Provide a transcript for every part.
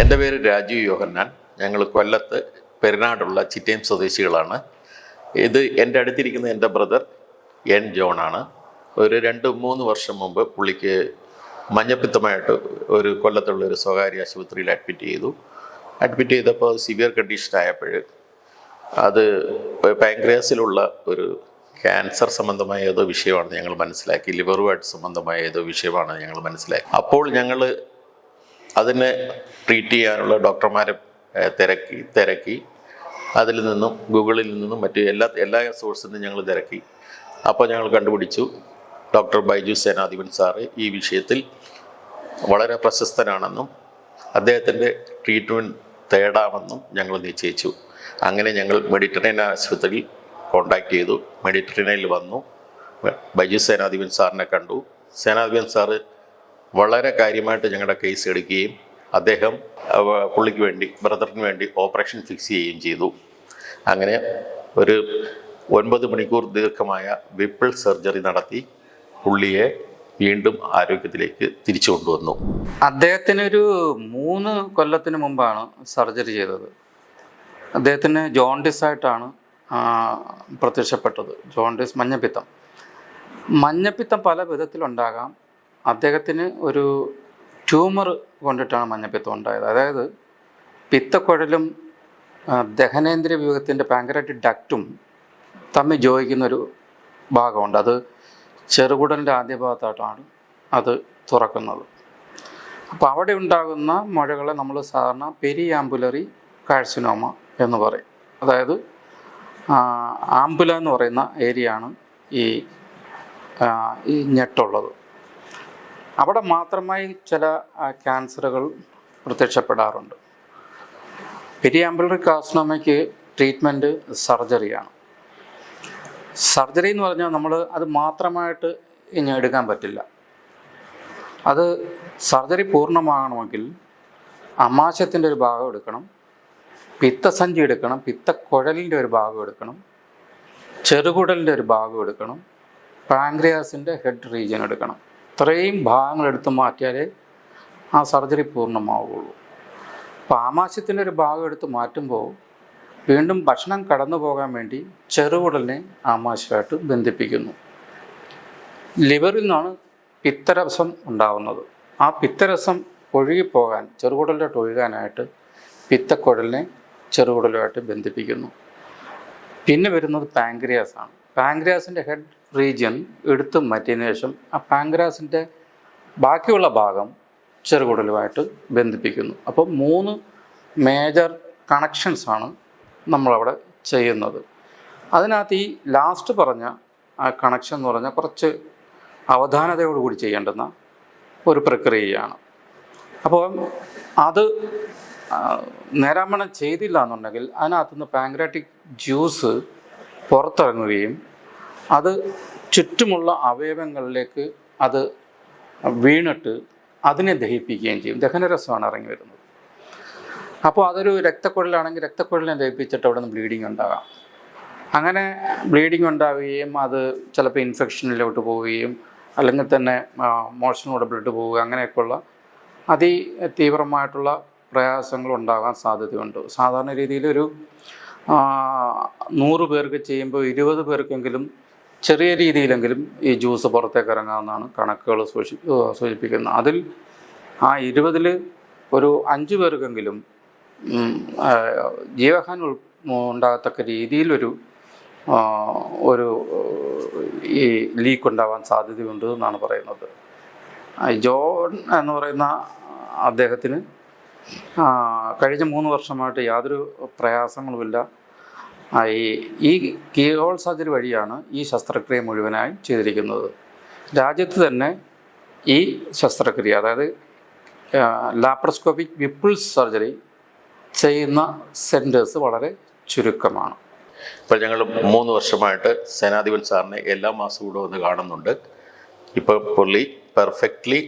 എന്റെ പേര് രാജീവ് യോഹന്നാൻ. ഞങ്ങൾ കൊല്ലത്ത് പെരുന്നാടുള്ള ചിറ്റയം സ്വദേശികളാണ്. ഇത് എന്റെ അടുത്തിരിക്കുന്ന എന്റെ ബ്രദർ എൻ ജോണാണ് ഒരു രണ്ട് മൂന്ന് വർഷം മുമ്പ് പുള്ളിക്ക് മഞ്ഞപ്പിത്തമായിട്ട് ഒരു കൊല്ലത്തുള്ള ഒരു സ്വകാര്യ ആശുപത്രിയിൽ അഡ്മിറ്റ് ചെയ്തു. അഡ്മിറ്റ് ചെയ്തപ്പോൾ സിവിയർ കണ്ടീഷൻ ആയപ്പോൾ അത് പാങ്ക്രിയാസിലുള്ള ഒരു ക്യാൻസർ സംബന്ധമായ ഏതോ വിഷയമാണ് ഞങ്ങൾ മനസ്സിലാക്കി. ലിവറുമായിട്ട് സംബന്ധമായ ഏതോ വിഷയമാണ് ഞങ്ങൾ മനസ്സിലാക്കി. അപ്പോൾ ഞങ്ങൾ അതിനെ ട്രീറ്റ് ചെയ്യാനുള്ള ഡോക്ടർമാരെ തിരക്കി തിരക്കി. അതിൽ നിന്നും ഗൂഗിളിൽ നിന്നും മറ്റു എല്ലാ എല്ലാ സോഴ്സിൽ നിന്നും ഞങ്ങൾ തിരക്കി. അപ്പോൾ ഞങ്ങൾ കണ്ടുപിടിച്ചു. ഡോക്ടർ ബൈജു സേനാധിപൻ സാറ് ഈ വിഷയത്തിൽ വളരെ പ്രശസ്തനാണെന്നും അദ്ദേഹത്തിന്റെ ട്രീറ്റ്മെന്റ് തേടാമെന്നും ഞങ്ങൾ നിശ്ചയിച്ചു. അങ്ങനെ ഞങ്ങൾ മെഡിറ്ററേനിയൻ ആശുപത്രിയിൽ കോണ്ടാക്ട് ചെയ്തു. മെഡിറ്ററേനിയനിൽ വന്നു. ബൈജു സേനാധിപൻ സാറിനെ കണ്ടു. സേനാധിപൻ സാറ് വളരെ കാര്യമായിട്ട് ഞങ്ങളുടെ കേസ് എടുക്കുകയും അദ്ദേഹം പുള്ളിക്ക് വേണ്ടി ബ്രദറിന് വേണ്ടി ഓപ്പറേഷൻ ഫിക്സ് ചെയ്യുകയും ചെയ്തു. അങ്ങനെ ഒരു ഒൻപത് മണിക്കൂർ ദീർഘമായ വിപ്പിൾ സർജറി നടത്തി പുള്ളിയെ വീണ്ടും ആരോഗ്യത്തിലേക്ക് തിരിച്ചു കൊണ്ടുവന്നു. അദ്ദേഹത്തിന് ഒരു മൂന്ന് കൊല്ലത്തിന് മുമ്പാണ് സർജറി ചെയ്തത്. അദ്ദേഹത്തിന് ജോണ്ടിസ് ആയിട്ടാണ് പ്രത്യക്ഷപ്പെട്ടത്. ജോണ്ടിസ് മഞ്ഞപ്പിത്തം. മഞ്ഞപ്പിത്തം പല വിധത്തിലുണ്ടാകാം. അദ്ദേഹത്തിന് ഒരു ട്യൂമർ കൊണ്ടിട്ടാണ് മഞ്ഞപ്പിത്തം ഉണ്ടായത്. അതായത് പിത്തക്കുഴലും ദഹനേന്ദ്ര വ്യൂഹത്തിന്റെ പാങ്കരാറ്റിക് ഡക്റ്റും തമ്മിൽ ജോയിക്കുന്നൊരു ഭാഗമുണ്ട്. അത് ചെറുകുടലിന്റെ ആദ്യ ഭാഗത്തായിട്ടാണ് അത് തുറക്കുന്നത്. അപ്പോൾ അവിടെ ഉണ്ടാകുന്ന മുഴകളെ നമ്മൾ സാധാരണ പെരിയാംബുലറി കാഴ്സിനോമ എന്ന് പറയും. അതായത് ആംബുല എന്ന് പറയുന്ന ഏരിയയാണ് ഈ ഈ ഞെട്ടുള്ളത്. അവിടെ മാത്രമായി ചില ക്യാൻസറുകൾ പ്രത്യക്ഷപ്പെടാറുണ്ട്. പെരിയാമ്പിളറി കാസ്നോമയ്ക്ക് ട്രീറ്റ്മെന്റ് സർജറിയാണ്. സർജറി എന്ന് പറഞ്ഞാൽ നമ്മൾ അത് മാത്രമായിട്ട് ഇനി എടുക്കാൻ പറ്റില്ല. അത് സർജറി പൂർണമാകണമെങ്കിൽ അമാശയത്തിന്റെ ഒരു ഭാഗം എടുക്കണം പിത്തസഞ്ചി എടുക്കണം പിത്തക്കുഴലിന്റെ ഒരു ഭാഗം എടുക്കണം ചെറുകുടലിന്റെ ഒരു ഭാഗം എടുക്കണം പാങ്ക്രിയാസിന്റെ ഹെഡ് റീജിയൻ എടുക്കണം. ഇത്രയും എടുത്തു മാറ്റിയാലേ ആ സർജറി പൂർണമാവുകയുള്ളൂ. അപ്പോൾ ആമാശയത്തിന്റെ ഒരു ഭാഗം എടുത്ത് മാറ്റുമ്പോൾ വീണ്ടും ഭക്ഷണം കടന്നു പോകാൻ വേണ്ടി ചെറുകുടലിനെ ആമാശയമായിട്ട് ബന്ധിപ്പിക്കുന്നു. ലിവറിൽ നിന്നാണ് പിത്തരസം ഉണ്ടാവുന്നത്. ആ പിത്തരസം ഒഴുകിപ്പോകാൻ ചെറുകുടലിലോട്ട് ഒഴുകാനായിട്ട് പിത്തക്കുഴലിനെ ചെറുകുടലുമായിട്ട് ബന്ധിപ്പിക്കുന്നു. പിന്നെ വരുന്നത് പാങ്ക്രിയാസ് ആണ് പാങ്ക്രിയാസിന്റെ ഹെഡ് റീജിയൻ എടുത്തു മാറ്റിയതിന് ശേഷം ആ പാങ്ക്രിയാസിന്റെ ബാക്കിയുള്ള ഭാഗം ചെറുകുടലുമായിട്ട് ബന്ധിപ്പിക്കുന്നു. അപ്പോൾ മൂന്ന് മേജർ കണക്ഷൻസ് ആണ് നമ്മളവിടെ ചെയ്യുന്നത്. അതിനകത്ത് ഈ ലാസ്റ്റ് പറഞ്ഞ ആ കണക്ഷൻ എന്ന് പറഞ്ഞാൽ കുറച്ച് അവധാനതയോടുകൂടി ചെയ്യേണ്ടുന്ന ഒരു പ്രക്രിയയാണ്. അപ്പോൾ അത് നേരാമണം ചെയ്തില്ല എന്നുണ്ടെങ്കിൽ അതിനകത്തുനിന്ന് പാങ്ക്രാറ്റിക് ജ്യൂസ് പുറത്തിറങ്ങുകയും അത് ചുറ്റുമുള്ള അവയവങ്ങളിലേക്ക് അത് വീണിട്ട് അതിനെ ദഹിപ്പിക്കുകയും ചെയ്യും. ദഹനരസമാണ് ഇറങ്ങി വരുന്നത്. അപ്പോൾ അതൊരു രക്തക്കുഴലാണെങ്കിൽ രക്തക്കുഴലിനെ ദഹിപ്പിച്ചിട്ട് അവിടെ നിന്ന് ബ്ലീഡിങ് ഉണ്ടാകാം. അങ്ങനെ ബ്ലീഡിങ് ഉണ്ടാവുകയും അത് ചിലപ്പോൾ ഇൻഫെക്ഷനിലോട്ട് പോവുകയും അല്ലെങ്കിൽ തന്നെ മോഷനിലൂടെ ബ്ലഡ് പോവുക അങ്ങനെയൊക്കെയുള്ള അതി തീവ്രമായിട്ടുള്ള പ്രയാസങ്ങൾ ഉണ്ടാകാൻ സാധ്യതയുണ്ട്. സാധാരണ രീതിയിൽ ഒരു നൂറ് പേർക്ക് ചെയ്യുമ്പോൾ ഇരുപത് പേർക്കെങ്കിലും ചെറിയ രീതിയിലെങ്കിലും ഈ ജ്യൂസ് പുറത്തേക്ക് ഇറങ്ങാമെന്നാണ് കണക്കുകൾ സൂചി സൂചിപ്പിക്കുന്നത്. അതിൽ ആ ഇരുപതിൽ ഒരു അഞ്ച് പേർക്കെങ്കിലും ജീവഹാൻ ഉൾ- ഉണ്ടാകത്തക്ക രീതിയിലൊരു ഒരു ഈ ലീക്ക് ഉണ്ടാവാൻ സാധ്യതയുണ്ട് എന്നാണ് പറയുന്നത്. ജോൺ എന്ന് പറയുന്ന അദ്ദേഹത്തിന് കഴിഞ്ഞ മൂന്ന് വർഷമായിട്ട് യാതൊരു പ്രയാസങ്ങളുമില്ല ഈ ഈ കീ ഹോൾ സർജറി വഴിയാണ് ഈ ശസ്ത്രക്രിയ മുഴുവനായി ചെയ്തിരിക്കുന്നത്. രാജ്യത്ത് തന്നെ ഈ ശസ്ത്രക്രിയ അതായത് ലാപ്രോസ്കോപ്പിക് വിപ്പിൾസ് സർജറി ചെയ്യുന്ന സെന്റേഴ്സ് വളരെ ചുരുക്കമാണ്. ഇപ്പോൾ ഞങ്ങൾ മൂന്ന് വർഷമായിട്ട് സേനാധിപൻ സാറിനെ എല്ലാ മാസവും കൂടെ വന്ന് കാണുന്നുണ്ട്. ഇപ്പോൾ പുള്ളി പെർഫെക്റ്റ്ലി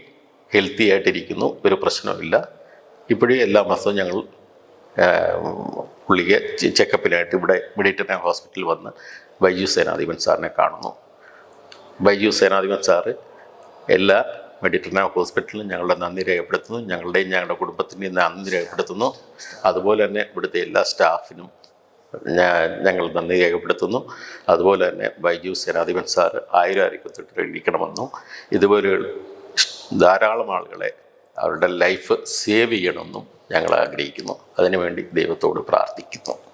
ഹെൽത്തി ആയിട്ടിരിക്കുന്നു ഒരു പ്രശ്നവുമില്ല. ഇപ്പോഴും എല്ലാ മാസവും ഞങ്ങൾ ചെ- ചെക്കപ്പിനായിട്ട് ഇവിടെ മെഡിറ്ററേനിയൻ ഹോസ്പിറ്റലിൽ വന്ന് ബൈജു സേനാധിപൻ സാറിനെ കാണുന്നു. ബൈജു സേനാധിപൻ സാറ് എല്ലാ മെഡിറ്ററേനിയൻ ഹോസ്പിറ്റലിലും ഞങ്ങളുടെ നന്ദി രേഖപ്പെടുത്തുന്നു. ഞങ്ങളുടെയും ഞങ്ങളുടെ കുടുംബത്തിന്റെയും നന്ദി രേഖപ്പെടുത്തുന്നു. അതുപോലെ തന്നെ ഇവിടുത്തെ എല്ലാ സ്റ്റാഫിനും ഞങ്ങൾ നന്ദി രേഖപ്പെടുത്തുന്നു. അതുപോലെ തന്നെ ബൈജു സേനാധിപൻ സാറ് ആയിരം അരിക്കത്തിട്ട് ഇരിക്കണമെന്നും ഇതുപോലെ ധാരാളം ആളുകളെ അവരുടെ ലൈഫ് സേവ് ചെയ്യണമെന്നും ഞങ്ങൾ ആഗ്രഹിക്കുന്നു. അതിനുവേണ്ടി ദൈവത്തോട് പ്രാർത്ഥിക്കുന്നു.